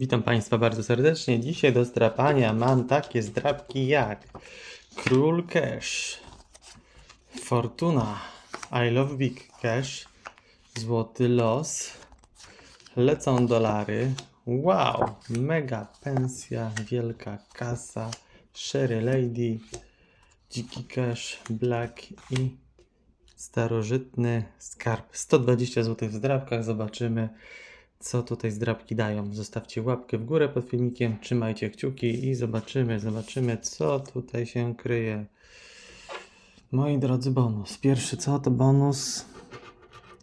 Witam Państwa bardzo serdecznie. Dzisiaj do zdrapania mam takie zdrapki jak Król Cash, Fortuna, I Love Big Cash, Złoty Los, Lecą dolary, wow, mega pensja, wielka kasa, Sherry Lady, Dziki Cash, Black i starożytny skarb. 120 zł w zdrapkach, zobaczymy co tutaj zdrabki dają. Zostawcie łapkę w górę pod filmikiem, trzymajcie kciuki i zobaczymy, zobaczymy co tutaj się kryje. Moi drodzy, bonus. Pierwszy co to bonus?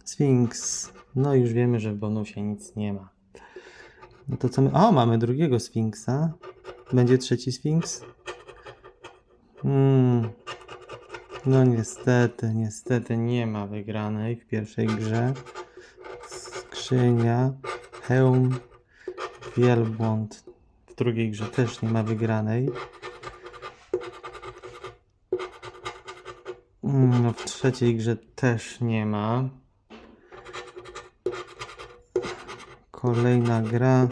Sphinx. No już wiemy, że w bonusie nic nie ma. No to co my... O, mamy drugiego Sfinksa. Będzie trzeci Sfinks? Hmm. No niestety, niestety nie ma wygranej w pierwszej grze. Skrzynia, hełm, wielbłąd. W drugiej grze też nie ma wygranej. Mm, No, w trzeciej grze też nie ma. Kolejna gra.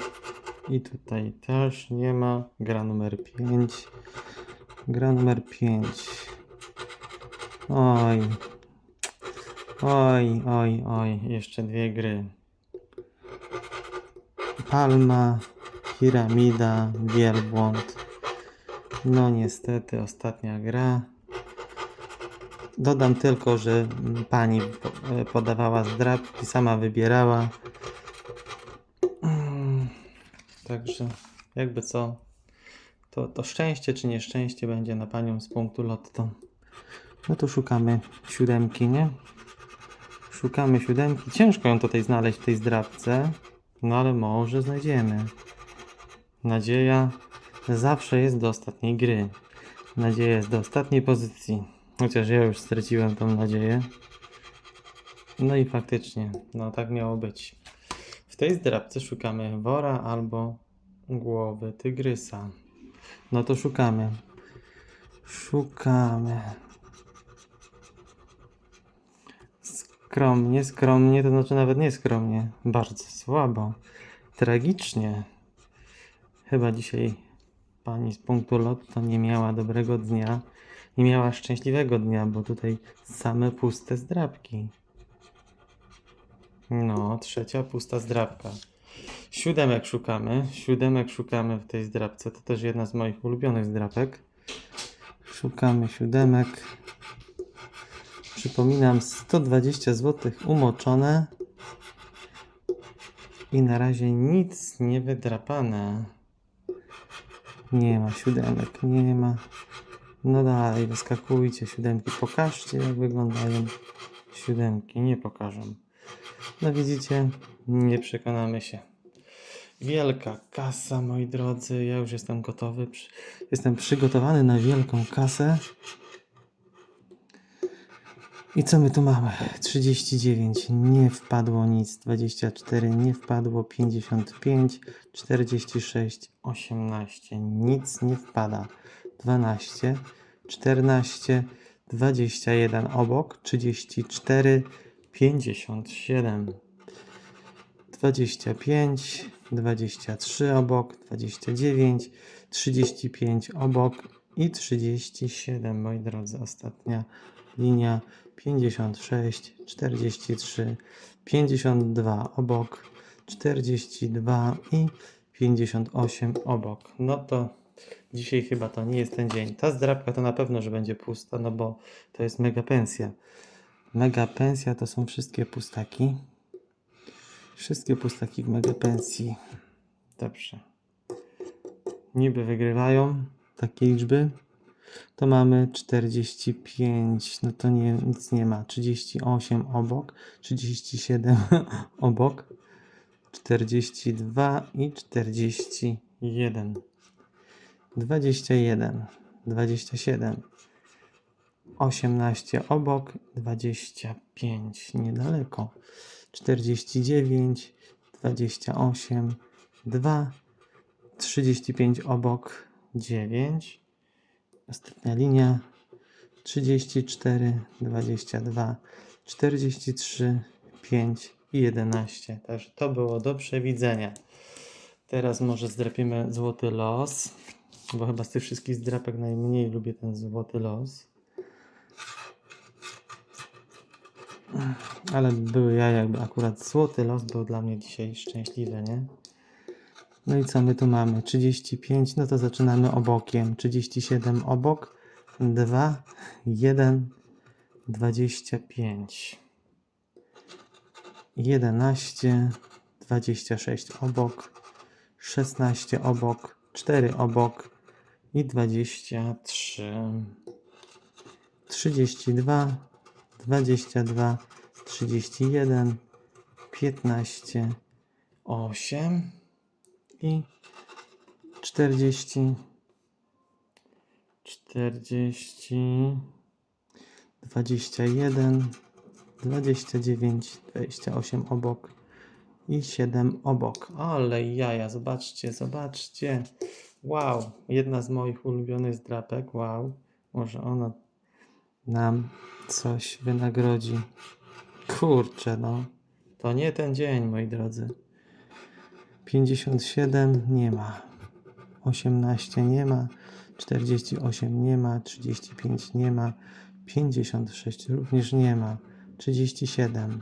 I tutaj też nie ma. Gra numer 5. Gra numer 5. Oj. Oj, oj, oj. Jeszcze dwie gry. Palma, piramida, wielbłąd. No niestety ostatnia gra. Dodam tylko, że pani e, podawała zdrabki, sama wybierała. Mm, Także jakby co, to, to szczęście czy nieszczęście będzie na panią z punktu lotto. No to szukamy siódemki, nie? Szukamy siódemki. Ciężko ją tutaj znaleźć w tej zdrabce, no ale może znajdziemy. Nadzieja zawsze jest do ostatniej gry. Nadzieja jest do ostatniej pozycji. Chociaż ja już straciłem tą nadzieję. No i faktycznie, no tak miało być. W tej zdrabce szukamy wora albo głowy tygrysa. No to szukamy. Szukamy. Skromnie, skromnie, to znaczy nawet nie skromnie. Bardzo słabo. Tragicznie. Chyba dzisiaj pani z punktu lotto nie miała dobrego dnia. Nie miała szczęśliwego dnia, bo tutaj same puste zdrabki. No, trzecia pusta zdrabka. Siódemek szukamy. Siódemek szukamy w tej zdrabce. To też jedna z moich ulubionych zdrabek. Szukamy siódemek. Przypominam, 120 zł umoczone. I na razie nic nie wydrapane. Nie ma siódemek, nie ma. No dalej, wyskakujcie siódemki. Pokażcie, jak wyglądają siódemki. Nie pokażę. No widzicie, nie przekonamy się. Wielka kasa, moi drodzy. Ja już jestem gotowy. Jestem przygotowany na wielką kasę. I co my tu mamy? 39, nie wpadło nic. 24, nie wpadło. 55, 46, 18, nic nie wpada. 12, 14, 21 obok, 34, 57, 25, 23 obok, 29, 35 obok i 37, moi drodzy, ostatnia linia 56, 43, 52 obok, 42 i 58 obok. No to dzisiaj chyba to nie jest ten dzień. Ta zdrabka to na pewno, że będzie pusta, no bo to jest mega pensja. Mega pensja to są wszystkie pustaki. Wszystkie pustaki w mega pensji. Dobrze. Niby wygrywają takie liczby. To mamy 45, no to nie, nic nie ma. 38 obok, 37 obok, 42 i 41. 21, 27, 18 obok, 25 niedaleko, 49, 28, 2, 35 obok, 9, ostatnia linia, 34, 22, 43, 5 i 11. Także to było do przewidzenia. Teraz może zdrapiemy złoty los, bo chyba z tych wszystkich zdrapek najmniej lubię ten złoty los. Ale były ja jakby akurat złoty los był dla mnie dzisiaj szczęśliwy, nie? No i co my tu mamy? 35, no to zaczynamy obokiem. 37 obok, 2, 1, 25. 11, 26 obok, 16 obok, 4 obok i 23. 32, 22, 31, 15, 8 i 40, 40, 21, 29, 28 obok i 7 obok. Ale jaja, zobaczcie, zobaczcie. Wow, jedna z moich ulubionych zdrapek. Wow, może ona nam coś wynagrodzi. Kurczę, no. To nie ten dzień, moi drodzy. 57 nie ma. 18 nie ma. 48 nie ma. 35 nie ma. 56 również nie ma. 37,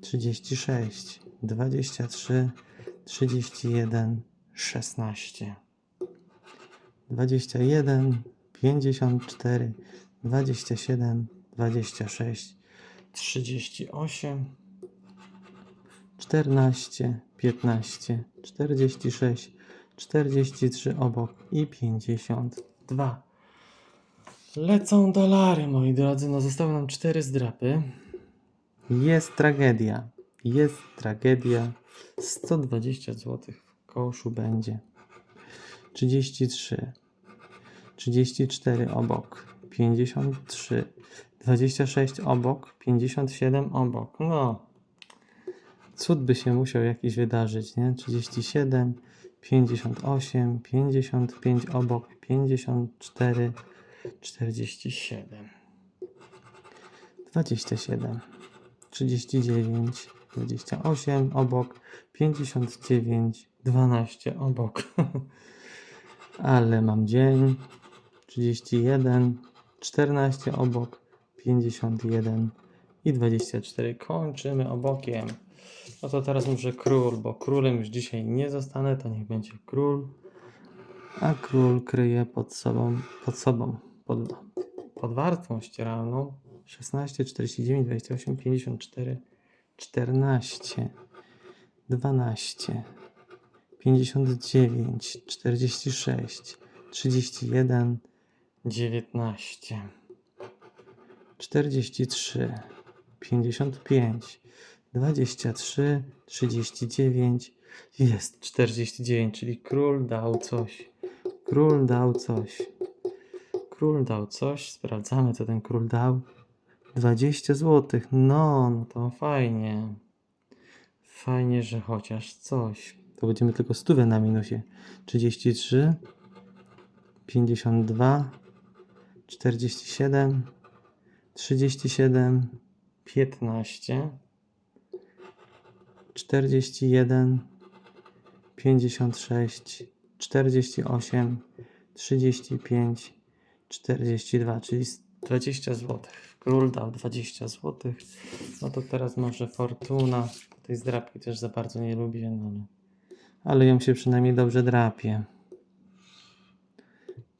36, 23, 31, 16, 21, 54, 27, 26, 38, 14, 15, 46, 43 obok i 52. Lecą dolary, moi drodzy. No zostały nam cztery zdrapy. Jest tragedia. Jest tragedia. 120 zł w koszu będzie. 33. 34 obok. 53. 26 obok. 57 obok. No. Cud by się musiał jakiś wydarzyć, nie? 37. 58. 55 obok. 54. 47. 27. 39, 28 obok, 59, 12 obok. Ale mam dzień. 31, 14 obok, 51 i 24. Kończymy obokiem. No to teraz może król, bo królem już dzisiaj nie zostanę, to niech będzie król. A król kryje pod sobą, pod sobą, pod, pod warstwą ścieralną 16, 49, 28, 54, 14, 12, 59, 46, 31, 19, 43, 55, 23, 39, jest 49, czyli król dał coś. Król dał coś. Król dał coś. Sprawdzamy, co ten król dał. 20 zł. No, no to fajnie. Fajnie, że chociaż coś. To będziemy tylko stówę na minusie. 33, 52, 47, 37, 15, 41, 56, 48, 35, 42, czyli 20 zł. Król dał 20 zł. No to teraz może Fortuna. Tej zdrapki też za bardzo nie lubię, no ale, ale ją się przynajmniej dobrze drapie.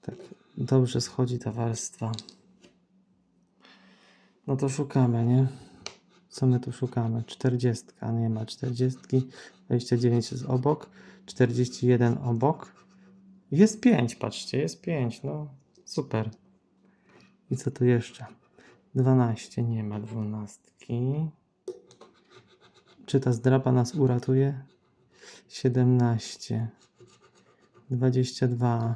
Tak dobrze schodzi ta warstwa. No to szukamy, nie? Co my tu szukamy? 40, nie ma 40. 29 jest obok. 41 obok. Jest 5, patrzcie, jest 5. No super. I co tu jeszcze? 12, nie ma 12. Czy ta zdrapa nas uratuje? 17, 22,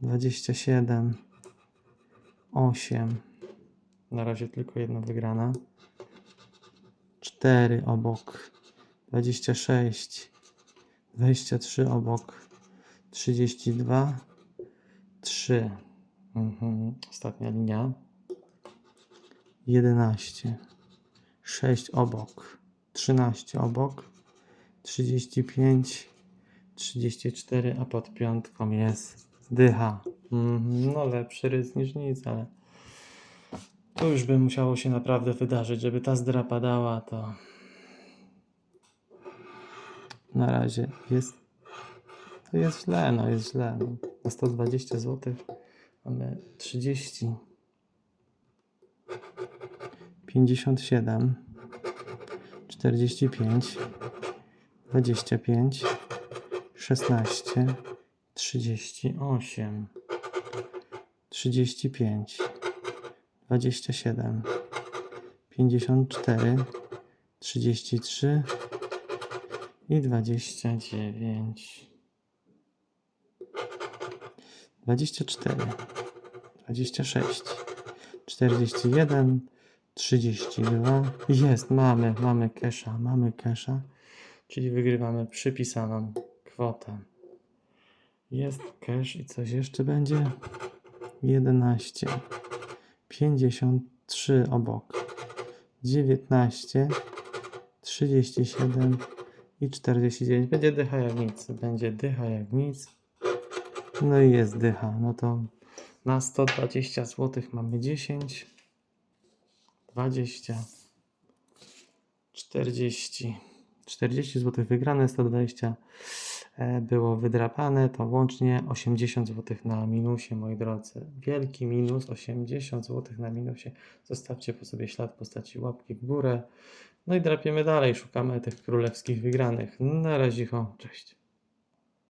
27, 8. Na razie tylko jedna wygrana. 4 obok, 26, 23 obok, 32, 3. Mhm. Ostatnia linia. 11, 6 obok, 13 obok, 35, 34, a pod piątką jest dycha. Mhm, No lepszy rys niż nic, ale to już by musiało się naprawdę wydarzyć, żeby ta zdrapa to na razie jest to jest źle, no jest źle. No. Na 120 zł mamy 30 57 45 25 16 38 35 27 54 33 i 29 24 26 41 32 jest, mamy, mamy kesza, mamy kesza, czyli wygrywamy przypisaną kwotę. Jest cash i coś jeszcze będzie? 11 53 obok. 19 37 i 49 będzie dycha jak nic, będzie dycha jak nic. No i jest dycha, no to na 120 zł mamy 10 20 40 40 zł wygrane, 120 e, było wydrapane, to łącznie 80 zł na minusie, moi drodzy. Wielki minus, 80 zł na minusie. Zostawcie po sobie ślad w postaci łapki w górę. No i drapiemy dalej, szukamy tych królewskich wygranych. Na razie, cześć.